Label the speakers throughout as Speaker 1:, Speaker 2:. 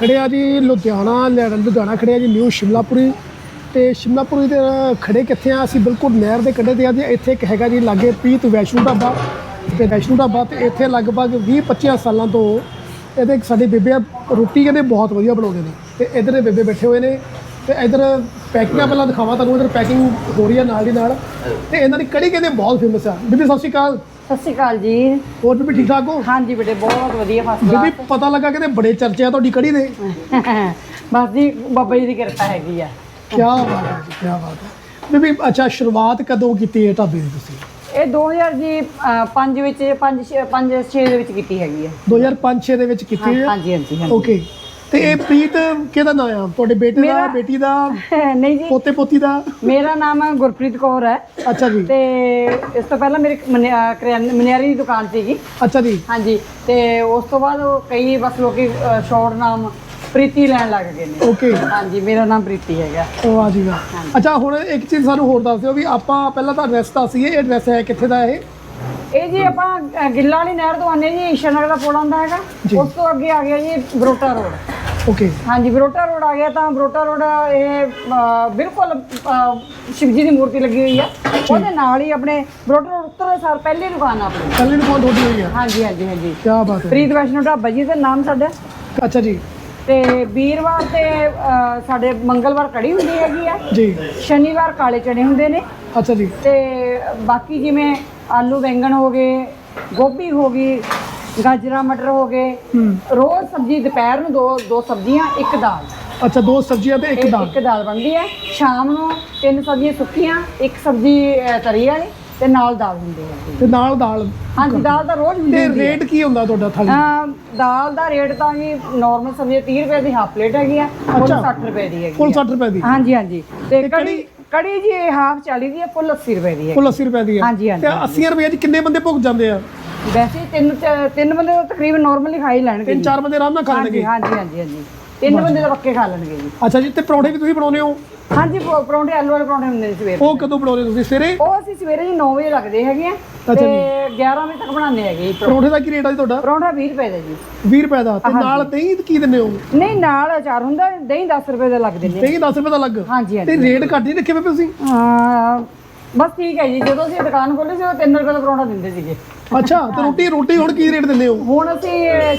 Speaker 1: ਖੜੇ ਜੀ ਲੁਧਿਆਣਾ ਲੈ- ਲੁਧਿਆਣਾ ਖੜੇ ਜੀ ਨਿਊ ਸ਼ਿਮਲਾਪੁਰੀ। ਤੇ ਸ਼ਿਮਲਾਪੁਰੀ ਦੇ ਖੜੇ ਕਿੱਥੇ ਆ? ਅਸੀਂ ਬਿਲਕੁਲ ਨਹਿਰ ਦੇ ਕੰਢੇ ਤੇ ਆ ਜੀ। ਇੱਥੇ ਇੱਕ ਹੈਗਾ ਜੀ ਲਾਗੇ ਪ੍ਰੀਤ ਵੈਸ਼ਨੂ ਢਾਬਾ। ਤੇ ਵੈਸ਼ਨੂ ਢਾਬਾ ਤੇ ਇੱਥੇ ਲਗਭਗ 20 25 ਸਾਲਾਂ ਤੋਂ ਇਹਦੇ ਇੱਕ ਸਾਡੇ ਬੇਬੇ ਆ, ਰੋਟੀ ਕਹਿੰਦੇ ਬਹੁਤ ਵਧੀਆ ਬਣਾਉਂਦੇ ਨੇ। ਤੇ ਇਧਰ ਦੇ ਬੇਬੇ ਬੈਠੇ ਹੋਏ ਨੇ। ਤੇ ਇਧਰ ਪੈਕਿੰਗਾਂ ਪਹਿਲਾਂ ਦਿਖਾਵਾਂ ਤੁਹਾਨੂੰ ਇਧਰ ਪੈਕਿੰਗ ਹੋ ਰਹੀ ਹੈ ਨਾਲ ਦੀ ਨਾਲ। ਤੇ ਇਹਨਾਂ ਦੀ ਕੜੀ ਕਹਿੰਦੇ ਬਹੁਤ ਫੇਮਸ ਆ। ਬੀਬੀ ਸਤਿ ਸ਼੍ਰੀ ਅਕਾਲ।
Speaker 2: ਸਤਿ ਸ਼੍ਰੀ ਅਕਾਲ ਜੀ।
Speaker 1: ਹੋਰ ਬੀਬੀ ਠੀਕ ਠਾਕ ਹੋ?
Speaker 2: ਹਾਂਜੀ ਬੇਟੇ ਬਹੁਤ ਵਧੀਆ ਫਸਟ
Speaker 1: ਬੀਬੀ ਪਤਾ ਲੱਗਾ ਕਿ ਬੜੇ ਚਰਚੇ ਆ ਤੁਹਾਡੀ ਕੜੀ ਦੇ।
Speaker 2: ਬਸ ਜੀ ਬਾਬਾ ਜੀ ਦੀ ਕਿਰਪਾ ਹੈਗੀ ਆ।
Speaker 1: ਕੀ ਬਾਤ ਹੈ ਜੀ ਕੀ ਬਾਤ ਹੈ। ਬੀਬੀ ਅੱਛਾ ਸ਼ੁਰੂਆਤ ਕਦੋਂ ਕੀਤੀ ਹੈ ਢਾਬੇ ਦੀ ਤੁਸੀਂ?
Speaker 2: ਇਹ 2000 ਜੀ 5 ਵਿੱਚ 5 5 6 ਦੇ ਵਿੱਚ ਕੀਤੀ ਹੈਗੀ ਆ।
Speaker 1: 2005-6 ਦੇ ਵਿੱਚ ਕੀਤੀ ਹੈ
Speaker 2: ਹਾਂਜੀ ਹਾਂਜੀ ਹਾਂਜੀ।
Speaker 1: ਓਕੇ ਤੇ ਇਹ ਪ੍ਰੀਤ ਕਿਹਦਾ ਨਾਮ ਆ? ਤੁਹਾਡੇ ਬੇਟੇ ਦਾ
Speaker 2: ਮੇਰਾ-
Speaker 1: ਬੇਟੀ ਦਾ?
Speaker 2: ਨਹੀਂ ਜੀ।
Speaker 1: ਪੋਤੇ ਪੋਤੀ ਦਾ?
Speaker 2: ਮੇਰਾ ਨਾਮ ਗੁਰਪ੍ਰੀਤ ਕੌਰ ਹੈ।
Speaker 1: ਅੱਛਾ ਜੀ।
Speaker 2: ਤੇ ਇਸ ਤੋਂ ਪਹਿਲਾਂ ਮੇਰੀ ਮਨਿ- ਅਹ ਕਰਿਆਨੇ ਮਨਿਆਰੀ ਦੀ ਦੁਕਾਨ ਸੀਗੀ।
Speaker 1: ਅੱਛਾ ਜੀ।
Speaker 2: ਹਾਂਜੀ। ਤੇ ਉਸ ਤੋਂ ਬਾਅਦ ਉਹ ਕਈ ਬਸ ਲੋਕੀ ਸ਼ਾਰਟ ਨਾਮ ਪ੍ਰੀਤੀ ਲੈਣ ਲੱਗ ਗਏ ਨੇ।
Speaker 1: ਓਕੇ।
Speaker 2: ਹਾਂਜੀ ਮੇਰਾ ਨਾਮ ਪ੍ਰੀਤੀ ਹੈਗਾ।
Speaker 1: ਵਾਹ ਜੀ ਵਾਹ ਅੱਛਾ ਹੁਣ ਇੱਕ ਚੀਜ਼ ਸਾਨੂੰ ਹੋਰ ਦੱਸ ਦਿਓ ਵੀ ਆਪਾਂ ਪਹਿਲਾਂ ਤਾਂ ਐਡਰੈਸ ਦੱਸੀਏ ਇਹ ਐਡਰੈਸ ਹੈ ਕਿੱਥੇ ਦਾ ਇਹ?
Speaker 2: ਇਹ ਜੀ ਆਪਾਂ ਅ, ਗਿੱਲਾਂ ਵਾਲੀ ਨਹਿਰ ਤੋਂ ਆਨੇ ਜੀ ਈਸ਼ਨਗਰ ਦਾ ਪੁਲ ਆਉਂਦਾ ਹੈਗਾ। ਉਸ ਤੋਂ ਅੱਗੇ ਆ ਗਿਆ ਜੀ ਬਰੋਟਾ ਰੋਡ।
Speaker 1: ਓਕੇ।
Speaker 2: ਹਾਂਜੀ ਬਰੋਟਾ ਰੋਡ ਆ ਗਿਆ ਤਾਂ ਬਰੋਟਾ ਰੋਡ ਇਹ ਅ, ਬਿਲਕੁਲ ਅ, ਸ਼ਿਵ ਜੀ ਦੀ ਮੂਰਤੀ ਲੱਗੀ ਹੋਈ ਆ। ਉਹਦੇ ਨਾਲ ਹੀ ਆਪਣੇ ਬਰੋਟਾ ਰੋਡ ਉੱਤਰ ਸਾਲ ਪਹਿਲੀ ਦੁਕਾਨ ਆ ਆਪਣੀ।
Speaker 1: ਕੱਲੇ ਨੂੰ ਤੁਹਾਡੀ ਹੋਈ ਆ?
Speaker 2: ਹਾਂਜੀ ਹਾਂਜੀ ਹਾਂਜੀ।
Speaker 1: ਕੀ ਬਾਤ ਹੈ
Speaker 2: ਪ੍ਰੀਤ ਵੈਸ਼ਨੋ ਢਾਬਾ ਜੀ ਦਾ ਨਾਮ ਸਾਡਾ।
Speaker 1: ਅੱਛਾ ਜੀ।
Speaker 2: ਤੇ ਵੀਰਵਾਰ ਤੇ ਅ, ਸਾਡੇ ਮੰਗਲਵਾਰ ਕੜੀ ਹੁੰਦੀ ਹੈਗੀ ਆ।
Speaker 1: ਜੀ।
Speaker 2: ਸ਼ਨੀਵਾਰ ਕਾਲੇ ਚਣੇ ਹੁੰਦੇ ਨੇ।
Speaker 1: ਅੱਛਾ ਜੀ।
Speaker 2: ਤੇ ਬਾਕੀ ਜਿਵੇਂ ਆਲੂ ਬੈਂਗਣ ਹੋ ਗਏ ਗੋਭੀ ਹੋ ਗਈ ਗਾਜਰਾ ਮਟਰ ਹੋ ਗਏ। ਰੋਜ਼ ਸਬਜ਼ੀ ਦੁਪਹਿਰ ਨੂੰ ਦੋ ਦੋ ਸਬਜ਼ੀਆਂ ਇੱਕ ਦਾਲ।
Speaker 1: ਅੱਛਾ ਦੋ ਸਬਜ਼ੀਆਂ ਤੇ ਇੱਕ ਦਾਲ।
Speaker 2: ਇੱਕ ਦਾਲ ਬਣਦੀ ਹੈ। ਸ਼ਾਮ ਨੂੰ ਤਿੰਨ ਸਬਜ਼ੀਆਂ ਸੁੱਕੀਆਂ ਇੱਕ ਸਬਜ਼ੀ ਅਹ, ਤਰੀ ਵਾਲੀ ਤੇ ਨਾਲ ਦਾਲ ਹੁੰਦੀ ਹੈ।
Speaker 1: ਤੇ ਨਾਲ ਦਾਲ।
Speaker 2: ਹਾਂਜੀ ਦਾਲ ਤਾਂ ਰੋਜ਼ ਹੁੰਦੀ
Speaker 1: ਤੇ
Speaker 2: ਹੁੰਦੀ ਹੈ।
Speaker 1: ਰੇਟ ਕੀ ਹੁੰਦਾ ਤੁਹਾਡਾ ਥਾਲੀ?
Speaker 2: ਅਹ, ਦਾਲ ਦਾ ਰੇਟ ਤਾਂ ਜੀ ਨਾਰਮਲ ਸਬਜ਼ੀ 30 ਰੁਪਏ ਦੀ ਹਾਫ ਪਲੇਟ ਹੈਗੀ ਆ ਫੁੱਲ
Speaker 1: ਅੱਛਾ।
Speaker 2: 60 ਰੁਪਏ ਦੀ ਹੈਗੀ
Speaker 1: ਕੁੱਲ
Speaker 2: ਆ
Speaker 1: 60 ਰੁਪਏ ਦੀ।
Speaker 2: ਹਾਂਜੀ ਹਾਂਜੀ। ਤੇ
Speaker 1: ਤੇ
Speaker 2: ਕੜੀ ਕੜੀ ਜੀ ਹਾਫ 40 ਦੀ ਹੈ ਫੁੱਲ 80 ਰੁਪਏ ਦੀ ਹੈ।
Speaker 1: ਕੁੱਲ 80 ਰੁਪਏ ਦੀ ਹੈ।
Speaker 2: ਹਾਂਜੀ, ਹਾਂਜੀ,
Speaker 1: ਤੇ 80 ਰੁਪਏ ਚ ਕਿੰਨੇ ਬੰਦੇ ਭੁੱਖ ਜਾਂਦੇ ਆ?
Speaker 2: ਵੈਸੇ ਤਿੰਨ ਚ- ਤਿੰਨ ਬੰਦੇ ਤਾਂ ਤਕਰੀਬਨ ਨਾਰਮਲੀ ਖਾ ਹੀ ਲੈਣਗੇ
Speaker 1: ਤਿੰਨ
Speaker 2: ਜੀ।
Speaker 1: ਚਾਰ ਬੰਦੇ ਆਰਾਮ ਨਾਲ ਖਾ
Speaker 2: ਹਾਂਜੀ
Speaker 1: ਲੈਣਗੇ।
Speaker 2: ਹਾਂਜੀ ਹਾਂਜੀ ਹਾਂਜੀ। ਤਿੰਨ ਬੰਦੇ ਤਾਂ ਪੱਕੇ ਖਾ ਲੈਣਗੇ ਜੀ।
Speaker 1: ਅੱਛਾ ਜੀ ਤੇ ਪਰੌਂਠੇ ਵੀ ਤੁਸੀਂ ਬਣਾਉਂਦੇ ਹੋ?
Speaker 2: ਹਾਂਜੀ ਪ- ਪਰੌਂਠੇ ਆਲੂ ਵਾਲੇ ਪਰੌਂਠੇ ਹੁੰਦੇ ਨੇ ਸਵੇਰ
Speaker 1: ਉਹ ਕਦੋਂ ਬਣਾਉਂਦੇ ਤੁਸੀਂ? ਸਵੇਰੇ?
Speaker 2: ਉਹ ਅਸੀਂ ਸਵੇਰੇ ਜੀ 9 ਵਜੇ ਲੱਗਦੇ ਹੈਗੇ ਆ ਤੇ 11 ਵਜੇ ਤੱਕ ਬਣਾਉਂਦੇ ਹੈਗੇ ਜੀ
Speaker 1: ਪਰੌਂਠੇ। ਦਾ ਕੀ ਰੇਟ ਆ ਜੀ ਤੁਹਾਡਾ?
Speaker 2: ਪਰੌਂਠਾ 20 ਰੁਪਏ ਦਾ ਜੀ।
Speaker 1: 20 ਰੁਪਏ ਦਾ। ਤੇ ਨਾਲ ਦਹੀਂ ਕੀ ਦਿੰਦੇ ਹੋ?
Speaker 2: ਨਹੀਂ ਨਾਲ ਅਚਾਰ ਹੁੰਦਾ ਦਹੀਂ 10 ਰੁਪਏ ਦਾ ਲੱਗਦੇ ਨੇ
Speaker 1: ਦਹੀਂ 10 ਰੁਪਏ ਦਾ ਲੱਗ
Speaker 2: ਹਾਂਜੀ
Speaker 1: ਤੇ
Speaker 2: ਹਾਂਜੀ
Speaker 1: ਰੇਟ ਘੱਟ ਨਹੀਂ ਰੱਖੇ ਪਏ ਤੁਸੀਂ?
Speaker 2: ਹਾਂ, ਬਸ ਠੀਕ ਹੈ ਜੀ। ਜਦੋਂ ਅਸੀਂ ਦੁਕਾਨ ਖੋਲੀ ਸੀ ਉਹ 3 ਰੁਪਏ ਦਾ ਪਰੌਂਠਾ ਦਿੰਦੇ ਸੀਗੇ।
Speaker 1: ਅੱਛਾ ਤੇ ਰੋਟੀ ਰੋਟੀ ਹੁਣ ਕੀ ਰੇਟ ਦਿੰਦੇ ਹੋ?
Speaker 2: ਹੁਣ ਅਸੀਂ